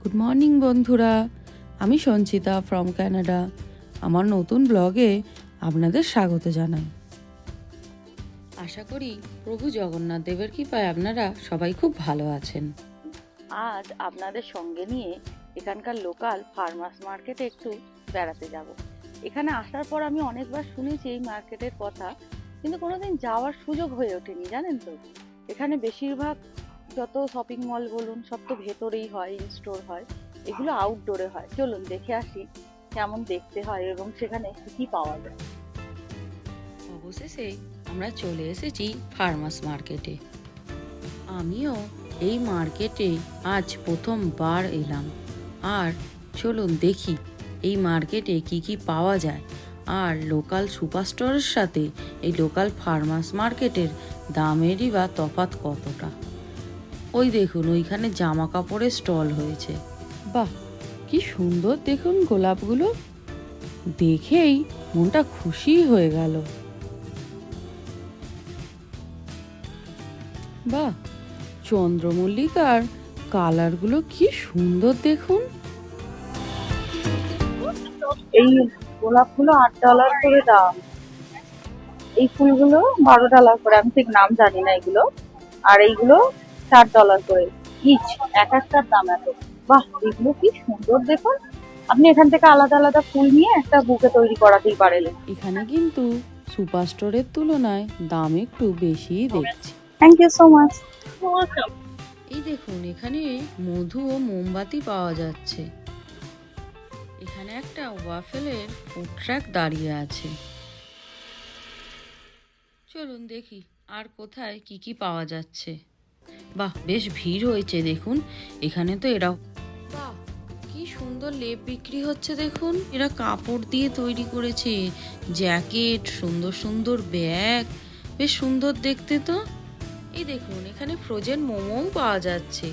Good morning বন্ধুরা। আমি Sanchita from Canada আমার নতুন ব্লগে আপনাদের স্বাগত জানাই। আশা করি প্রভু জগন্নাথ দেবের কৃপায় আপনারা সবাই খুব ভালো আছেন। আজ আপনাদের সঙ্গে নিয়ে এখানকার লোকাল ফার্মার্স মার্কেটে একটু বেড়াতে যাব। এখানে আসার পর আমি অনেকবার শুনেছি এই মার্কেটের কথা, কিন্তু কোনোদিন যাওয়ার সুযোগ হয়ে ওঠেনি, জানেন তো? এখানে বেশিরভাগ যত শপিং মল বলুন, সব তো ভেতরেই হয় ইন স্টোর হয়, এগুলো আউটডোরে হয়। চলুন, দেখে আসি কেমন দেখতে হয় এবং সেখানে কি কি পাওয়া যায়। অবশেষে আমরা চলে এসেছি ফার্মাস মার্কেটে আমিও এই মার্কেটে আজ প্রথমবার এলাম। আর চলুন দেখি এই মার্কেটে কি কি পাওয়া যায়। আর লোকাল সুপার স্টোরের সাথে এই লোকাল ফার্মাস মার্কেটের দামেরই বা তফাৎ কতটা। ওই দেখুন ওইখানে জামা কাপড়ের স্টল হয়েছে। বাহ কি সুন্দর দেখুন গোলাপগুলো। দেখেই মনটা খুশি হয়ে গেল। বাহ চন্দ্রমল্লিকার কালারগুলো কি সুন্দর দেখুন। এই গোলাপগুলো আট ডলার করে দাম। এই ফুলগুলো বারো ডলার করে আমি ঠিক নাম জানি না এগুলো। আর এইগুলো চার ডলার করে। ইচ এক একটার দাম এত। বাহ এগুলো কি সুন্দর দেখুন। আপনি এখান থেকে আলাদা আলাদা ফুল নিয়ে একটা বুকে তৈরি করাতেই পারেন। এখানে কিন্তু সুপার স্টোরের তুলনায় দাম একটু বেশিই দেখছি। থ্যাংক ইউ সো মাচ এই দেখুন এখানে মধু ও মোমবাতি পাওয়া যাচ্ছে। এখানে একটা ওয়াফেলের ফুড ট্র্যাক দাঁড়িয়ে আছে। চলুন দেখি আর কোথায় কি কি পাওয়া যাচ্ছে। বাহ, বেশ ভিড় হয়েছে, দেখুন। এখানে তো এরাও বাহ, কি সুন্দর লেপ বিক্রি হচ্ছে, দেখুন। এরা কাপড় দিয়ে তৈরি করেছে। জ্যাকেট, সুন্দর সুন্দর ব্যাগ। বেশ সুন্দর দেখতে তো। এই দেখুন, এখানে ফ্রোজেন মোমোও পাওয়া যাচ্ছে।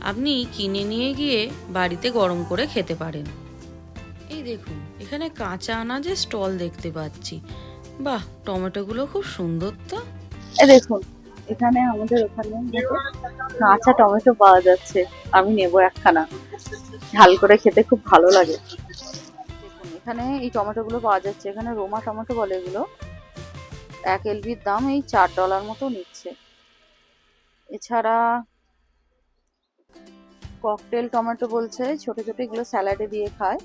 আপনি কিনে নিয়ে গিয়ে বাড়িতে গরম করে খেতে পারেন। এই দেখুন, এখানে কাঁচা আনাজের স্টল দেখতে পাচ্ছি। বাহ, টমেটোগুলো খুব সুন্দর তো। দেখুন এখানে আমাদের ওখানে কাঁচা টমেটো পাওয়া যাচ্ছে। আমি নেব একখানা। ঝাল করে খেতে খুব ভালো লাগে। এখানে এই টমেটোগুলো পাওয়া যাচ্ছে। এখানে রোমা টমেটো বলে এগুলো। এক এলবির দাম এই চার ডলার মতো নিচ্ছে। এছাড়া ককটেল টমেটো বলছে, ছোট ছোট এগুলো স্যালাডে দিয়ে খায়।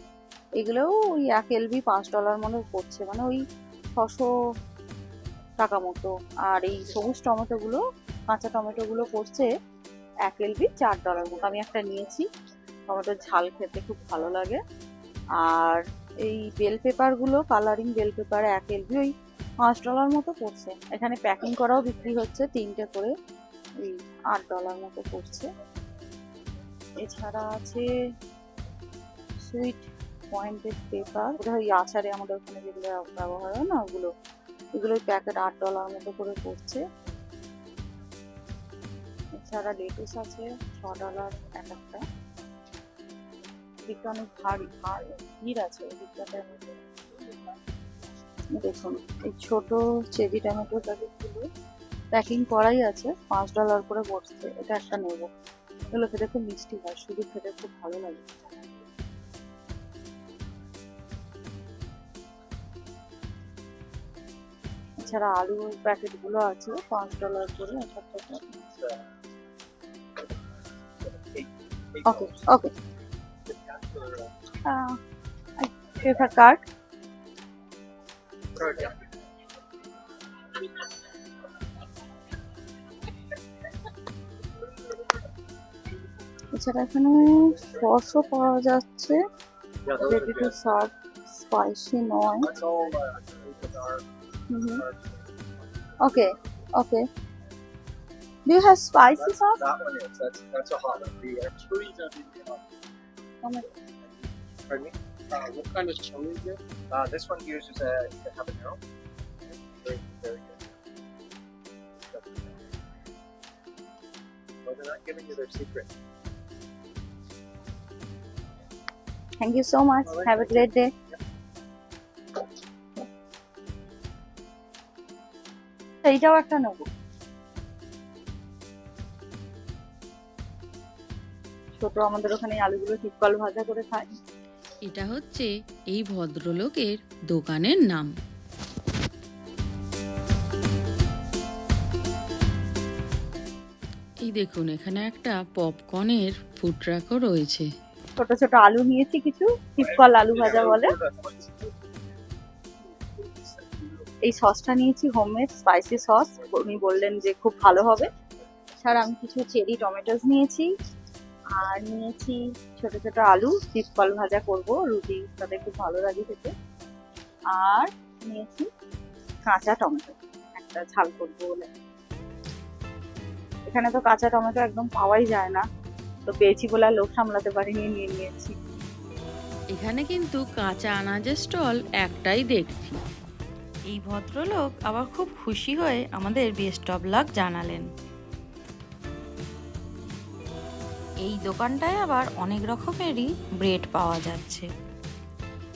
এগুলোও ওই এক এলবি পাঁচ ডলার মতো পড়ছে। মানে ওই ছশো টাকা মতো। আর এই সবুজ টমেটোগুলো কাঁচা টমেটোগুলো পড়ছে এক এলবি চার ডলার মতো। আমি একটা নিয়েছি। টমেটোর ঝাল খেতে খুব ভালো লাগে। আর এই বেল পেপারগুলো কালারিং বেল পেপার এক এলবি ওই পাঁচ ডলার মতো পড়ছে এখানে প্যাকিং করাও বিক্রি হচ্ছে তিনটে করে। ওই আট ডলার মতো পড়ছে এছাড়া আছে সুইট পয়েন্টেড পেপার। ওটা ওই আচারে আমাদের ওখানে যেগুলো ব্যবহার হয় না ওগুলো এগুলোর প্যাকেট আট ডলার মতো করে পড়ছে। এছাড়া লেটুস আছে, ছ ডলার এক একটা। দিকটা অনেক ভারী ভারী, ভিড় আছে ওই দিকটাতে দেখুন, এই ছোট চেরি টমেটো প্যাকেটগুলো প্যাকিং করাই আছে, পাঁচ ডলার করে পড়ছে এটা একটা নেব। এগুলো খেতে খুব মিষ্টি হয় শুধু খেতে খুব ভালো লাগে। এছাড়া আলুর প্যাকেটগুলো আছে, পাঁচ ডলার করে ওকে ওকে প্রেফার কার্ড এছাড়া এখানে সসও পাওয়া যাচ্ছে। রেডি স্পাইসি নয়। That's all with our, Mm-hmm. Okay, okay. Do you have spicy that's, sauce? that one is that's that's a hot one. The uh, really hot. Oh my- Pardon me? Uh, what kind of chili is it? Uh, this one uses a, a habanero. Very very good. Well, they're not giving you their secret. Thank you so much. Have a great day. এইটাও একটা নেব। ছোট আমাদের ওখানে আলুগুলো টিপকল ভাজা করে খায় এটা হচ্ছে এই ভদ্রলোকের দোকানের নাম। এই দেখুন এখানে একটা পপকর্নের ফুড ট্রাকও রয়েছে। ছোট ছোট আলু নিয়েছি কিছু টিপকল আলু ভাজা বলে। এই সসটা নিয়েছি হোমমেড স্পাইসি সস। উনি বললেন যে খুব ভালো হবে। ছাড়া আমি কিছু চেরি টমেটোস নিয়েছি, আর নিয়েছি ছোট ছোট আলু চিপকল ভাজা করব, রুটি সাথে খুব ভালো লাগে খেতে। আর নিয়েছি কাঁচা টমেটো, একটা ঝাল করব বলে। এখানে তো কাঁচা টমেটো একদম পাওয়াই যায় না। তো পেয়েছি বলে আর লোভ সামলাতে পারিনি, নিয়ে নিয়েছি। এখানে কিন্তু কাঁচা আনাজের স্টল একটাই দেখছি। এই ভদ্রলোক আবার খুব খুশি হয়ে আমাদের বেস্ট অফ লাক জানালেন। এই দোকানটায় আবার অনেক রকমেরই ব্রেড পাওয়া যাচ্ছে।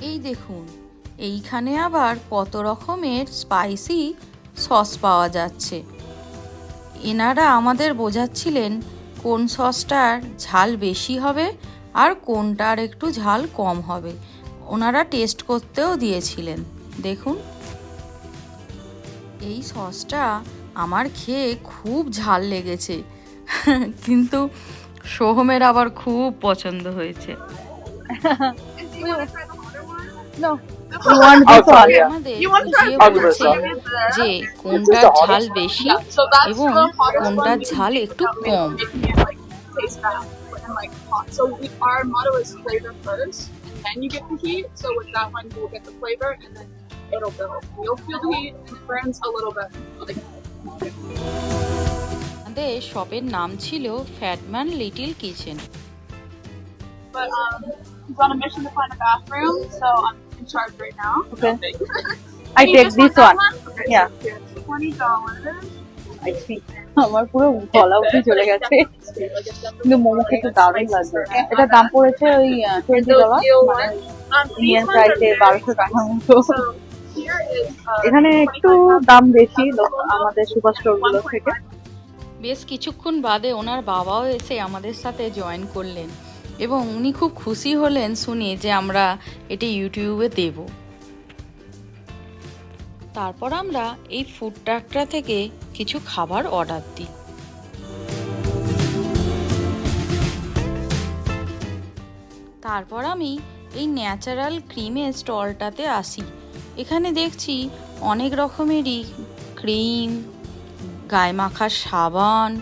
এই দেখুন, এইখানে আবার কত রকমের স্পাইসি সস পাওয়া যাচ্ছে। এনারা আমাদের বোঝাচ্ছিলেন কোন সসটার ঝাল বেশি হবে আর কোনটার একটু ঝাল কম হবে। ওনারা টেস্ট করতেও দিয়েছিলেন। দেখুন। এই সসটা আমার খেয়ে খুব ঝাল লেগেছে। কিন্তু সোহমের আবার খুব পছন্দ হয়েছে। আচ্ছা, যে কোনটার ঝাল বেশি এবং কোনটার ঝাল একটু কম। It'll build. You'll feel the heat, and it burns a little bit. আমাদের শপের নাম ছিল Fatman Little Kitchen but um, he's on a mission to find a bathroom, so I'm in charge right now. Okay. Can I you take just this want one. that Okay, Yeah. so here's Twenty dollars. I see. আমার পুরো গলা উঠে চলে গেছে কিন্তু মোমো খেতে দারুণ লাগবে এটার দাম পড়েছে ওই টোয়েন্টি ডলার মানে Um, ইন্ডিয়ান প্রাইসে বারোশো টাকার মতো এখানে একটু দাম বেশি আমাদের সুপার স্টোরগুলো থেকে। বেশ কিছুক্ষণ বাদে ওনার বাবাও এসে আমাদের সাথে জয়েন করলেন এবং উনি খুব খুশি হলেন শুনে যে আমরা এটি ইউটিউবে দেব। তারপর আমরা এই ফুড ট্রাকটা থেকে কিছু খাবার অর্ডার দিই। তারপর আমি এই ন্যাচারাল ক্রিমের স্টলটাতে আসি। এখানে দেখছি অনেক রকমেরই ক্রিম, গায়ে মাখার সাবান,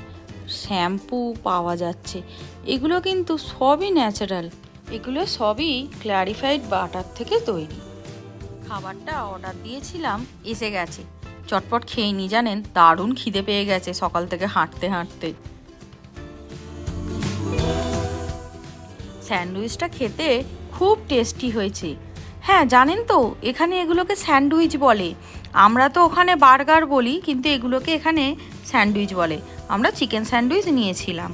শ্যাম্পু পাওয়া যাচ্ছে। এগুলো কিন্তু সবই ন্যাচারাল। এগুলো সবই ক্ল্যারিফাইড বাটার থেকে তৈরি। খাবারটা অর্ডার দিয়েছিলাম, এসে গেছে। চটপট খেয়ে নি, জানেন? দারুণ খিদে পেয়ে গেছে সকাল থেকে হাঁটতে হাঁটতে। স্যান্ডউইচটা খেতে খুব টেস্টি হয়েছে। হ্যাঁ জানেন তো, এখানে এগুলোকে স্যান্ডউইচ বলে। আমরা তো ওখানে বার্গার বলি, কিন্তু এগুলোকে এখানে স্যান্ডউইচ বলে। আমরা চিকেন স্যান্ডউইচ নিয়েছিলাম।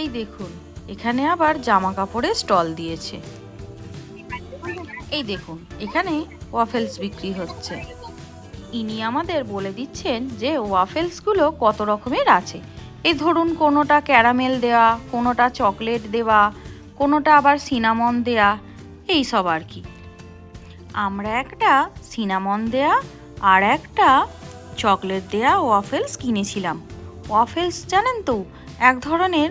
এই দেখুন, এখানে আবার জামা কাপড়ের স্টল দিয়েছে। এই দেখুন, এখানে ওয়াফেলস বিক্রি হচ্ছে। ইনি আমাদের বলে দিচ্ছেন যে ওয়াফেলসগুলো কত রকমের আছে। এই ধরুন, কোনোটা ক্যারামেল দেওয়া, কোনোটা চকলেট দেওয়া, কোনোটা আবার সিনামন দেয়া এই সব আর কি। আমরা একটা সিনামন দেয়া আর একটা চকলেট দেয়া ওয়াফেলস কিনেছিলাম। ওয়াফেলস জানেন তো, এক ধরনের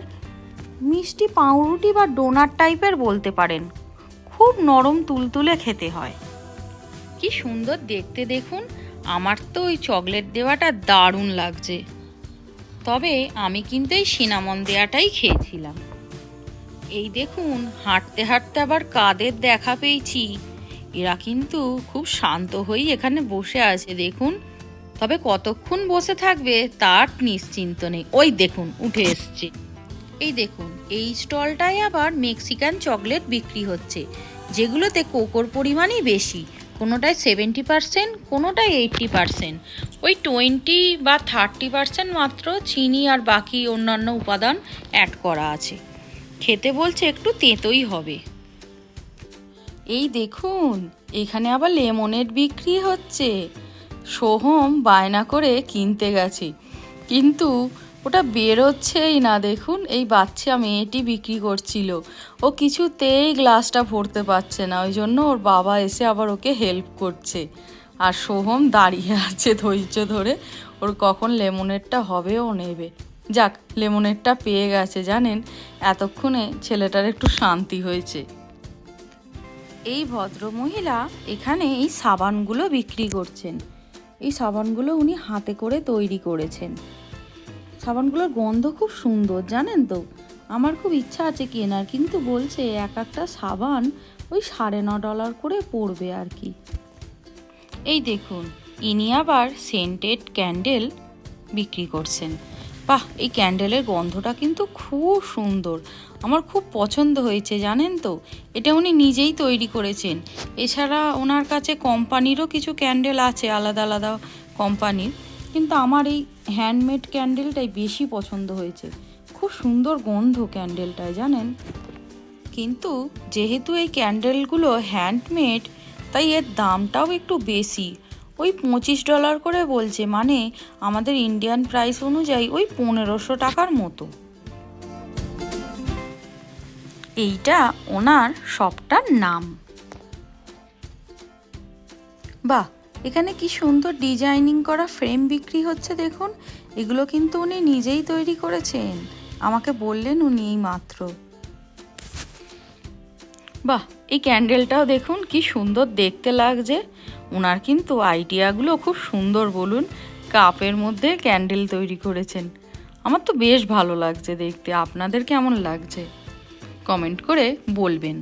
মিষ্টি পাউরুটি বা ডোনার টাইপের বলতে পারেন। খুব নরম তুলতুলে খেতে হয়। কি সুন্দর দেখতে দেখুন, আমার তো ওই চকলেট দেওয়াটা দারুণ লাগছে। তবে আমি কিন্তু এই সিনামন দেওয়াটাই খেয়েছিলাম। এই দেখুন, হাঁটতে হাঁটতে আবার কাদের দেখা পেয়েছি। এরা কিন্তু খুব শান্ত হয়েই এখানে বসে আছে, দেখুন। তবে কতক্ষণ বসে থাকবে তার নিশ্চিন্ত নেই। ওই দেখুন, উঠে এসছে। এই দেখুন, এই স্টলটায় আবার মেক্সিকান চকলেট বিক্রি হচ্ছে, যেগুলোতে কোকোর পরিমাণই বেশি। কোনোটায় সেভেন্টি পার্সেন্ট, কোনোটায় এইট্টি পার্সেন্ট। ওই টোয়েন্টি বা থার্টি পার্সেন্ট মাত্র চিনি আর বাকি অন্যান্য উপাদান অ্যাড করা আছে। খেতে বলছে একটু তেঁতোই হবে। এই দেখুন, এখানে আবার লেমনের বিক্রি হচ্ছে। সোহম বায়না করে কিনতে গেছে। কিন্তু ওটা বেরোচ্ছেই না দেখুন, এই বাচ্চা মেয়েটি বিক্রি করছিল। ও কিছুতেই গ্লাসটা ভরতে পারছে না, ওই জন্য ওর বাবা এসে আবার ওকে হেল্প করছে। আর সোহম দাঁড়িয়ে আছে ধৈর্য ধরে, ওর কখন লেমনেরটা হবে ও নেবে। যাক লেমনেরটা পেয়ে গেছে জানেন, এতক্ষণে ছেলেটার একটু শান্তি হয়েছে। এই ভদ্র মহিলা এখানে এই সাবানগুলো বিক্রি করছেন। এই সাবানগুলো উনি হাতে করে তৈরি করেছেন। সাবানগুলোর গন্ধ খুব সুন্দর, জানেন তো? আমার খুব ইচ্ছা আছে কেনার, কিন্তু বলছে এক একটা সাবান ওই সাড়ে ন ডলার করে পড়বে আর কি। এই দেখুন, ইনি আবার সেন্টেড ক্যান্ডেল বিক্রি করছেন। বাহ, এই ক্যান্ডেলের গন্ধটা কিন্তু খুব সুন্দর। আমার খুব পছন্দ হয়েছে, জানেন তো? এটা উনি নিজেই তৈরি করেছেন। এছাড়া ওনার কাছে কোম্পানিরও কিছু ক্যান্ডেল আছে, আলাদা আলাদা কোম্পানির। কিন্তু আমার এই হ্যান্ডমেড ক্যান্ডেলটাই বেশি পছন্দ হয়েছে। খুব সুন্দর গন্ধ ক্যান্ডেলটায়, জানেন? কিন্তু যেহেতু এই ক্যান্ডেলগুলো হ্যান্ডমেড, তাই এর দামটাও একটু বেশি। ওই পঁচিশ ডলার করে বলছে মানে আমাদের ইন্ডিয়ান প্রাইস অনুযায়ী ওই পনেরোশো টাকার মতো। এইটা ওনার শপটার নাম। বাহ, এখানে কি সুন্দর ডিজাইনিং করা ফ্রেম বিক্রি হচ্ছে দেখুন। এগুলো কিন্তু উনি নিজেই তৈরি করেছেন। আমাকে বললেন উনি এই মাত্র। বাহ এই ক্যান্ডেলটাও দেখুন, কি সুন্দর দেখতে লাগছে। ওনার কিন্তু আইডিয়াগুলো খুব সুন্দর, বলুন। কাপের মধ্যে ক্যান্ডেল তৈরি করেছেন। আমার তো বেশ ভালো লাগছে দেখতে। আপনাদের কেমন লাগছে? কমেন্ট করে বলবেন।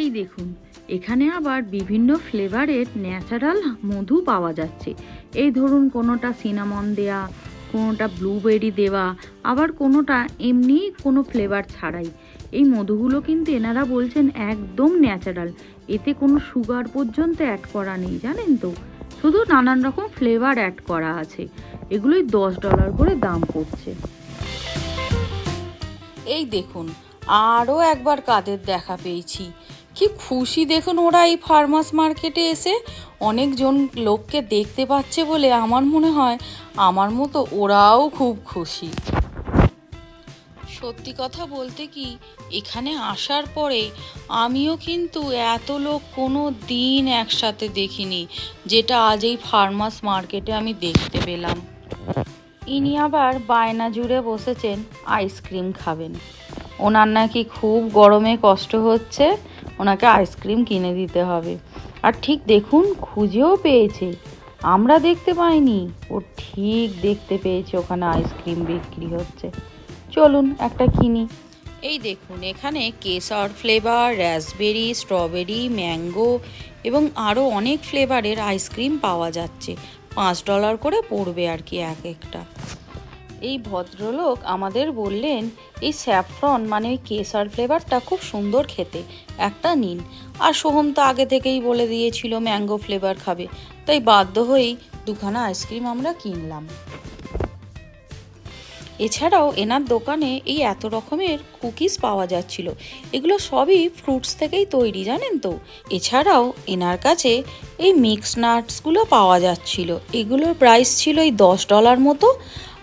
এই দেখুন, এখানে আবার বিভিন্ন ফ্লেভারের ন্যাচারাল মধু পাওয়া যাচ্ছে। এই ধরুন, কোনোটা সিনামন দেয়া কোনোটা ব্লুবেরি দেওয়া, আবার কোনোটা এমনি কোনো ফ্লেভার ছাড়াই। এই মধুগুলো কিন্তু এনারা বলছেন একদম ন্যাচারাল এতে কোনো সুগার পর্যন্ত অ্যাড করা নেই, জানেন তো? শুধু নানান রকম ফ্লেভার অ্যাড করা আছে, এগুলোই দশ ডলার করে দাম পড়ছে। এই দেখুন, আরও একবার কাদের দেখা পেয়েছি। কি খুশি দেখুন ওরা এই ফার্মাস মার্কেটে এসে অনেকজন লোককে দেখতে পাচ্ছে বলে আমার মনে হয়। আমার মতো ওরাও খুব খুশি। সত্যি কথা বলতে কি, এখানে আসার পরে আমিও কিন্তু এত লোক কোনো দিন একসাথে দেখিনি, যেটা আজ এই ফার্মাস মার্কেটে আমি দেখতে পেলাম। ইনি আবার বায়না জুড়ে বসেছেন আইসক্রিম খাবেন। ওনার নাকি খুব গরমে কষ্ট হচ্ছে। ওনাকে আইসক্রিম কিনে দিতে হবে। আর ঠিক দেখুন, খুঁজেও পেয়েছে। আমরা দেখতে পাইনি। ও ঠিক দেখতে পেয়েছে ওখানে আইসক্রিম বিক্রি হচ্ছে। চলুন একটা কিনি। এই দেখুন, এখানে কেশর ফ্লেভার রাসবেরি স্ট্রবেরি ম্যাঙ্গো এবং আরও অনেক ফ্লেভারের আইসক্রিম পাওয়া যাচ্ছে। পাঁচ ডলার করে পড়বে আর কি এক একটা। এই ভদ্রলোক আমাদের বললেন, এই স্যাফরন মানে ওই কেসার ফ্লেভারটা খুব সুন্দর খেতে, একটা নিন। আর সোহম তো আগে থেকেই বলে দিয়েছিল ম্যাঙ্গো ফ্লেভার খাবে, তাই বাধ্য হয়েই দুখানা আইসক্রিম আমরা কিনলাম। এছাড়াও এনার দোকানে এই এত রকমের কুকিজ পাওয়া যাচ্ছিল, এগুলো সবই ফ্রুটস থেকেই তৈরি, জানেন তো? এছাড়াও এনার কাছে এই মিক্স নাটসগুলো পাওয়া যাচ্ছিল, এগুলোর প্রাইস ছিল এই দশ ডলার মতো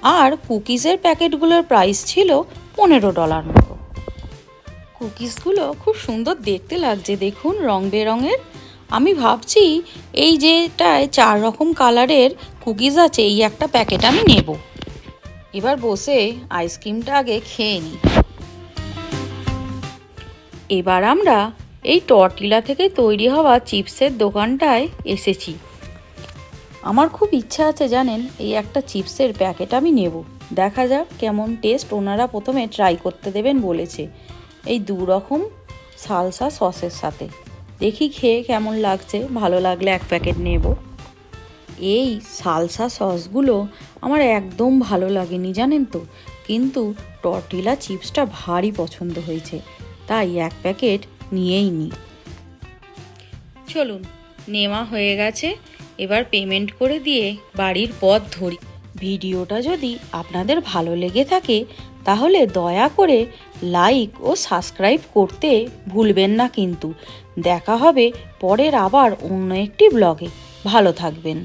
আর কুকিজের প্যাকেটগুলোর প্রাইস ছিল পনেরো ডলার মতো। কুকিজগুলো খুব সুন্দর দেখতে লাগছে, দেখুন রং বেরঙের। আমি ভাবছি এই যেটায় চার রকম কালারের কুকিজ আছে, এই একটা প্যাকেট আমি নেব। এবার বসে আইসক্রিমটা আগে খেয়ে নিই। এবার আমরা এই টর্টিলা থেকে তৈরি হওয়া চিপসের দোকানটায় এসেছি। আমার খুব ইচ্ছা আছে জানেন, এই একটা চিপসের প্যাকেট আমি নেব। দেখা যাক কেমন টেস্ট ওনারা প্রথমে ট্রাই করতে দেবেন বলেছে। এই দু রকম সালসা সসের সাথে। দেখি খেয়ে কেমন লাগছে, ভালো লাগলে এক প্যাকেট নেব। এই সালসা সসগুলো আমার একদম ভালো লাগেনি জানেন তো, কিন্তু টর্টিলা চিপসটা ভারী পছন্দ হয়েছে, তাই এক প্যাকেট নিয়েই নি। চলুন, নেওয়া হয়ে গেছে। এবার পেমেন্ট করে দিয়ে বাড়ির পথ ধরি। ভিডিওটা যদি আপনাদের ভালো লেগে থাকে, তাহলে দয়া করে লাইক ও সাবস্ক্রাইব করতে ভুলবেন না কিন্তু। দেখা হবে পরের আবার অন্য একটি ব্লগে ভালো থাকবেন।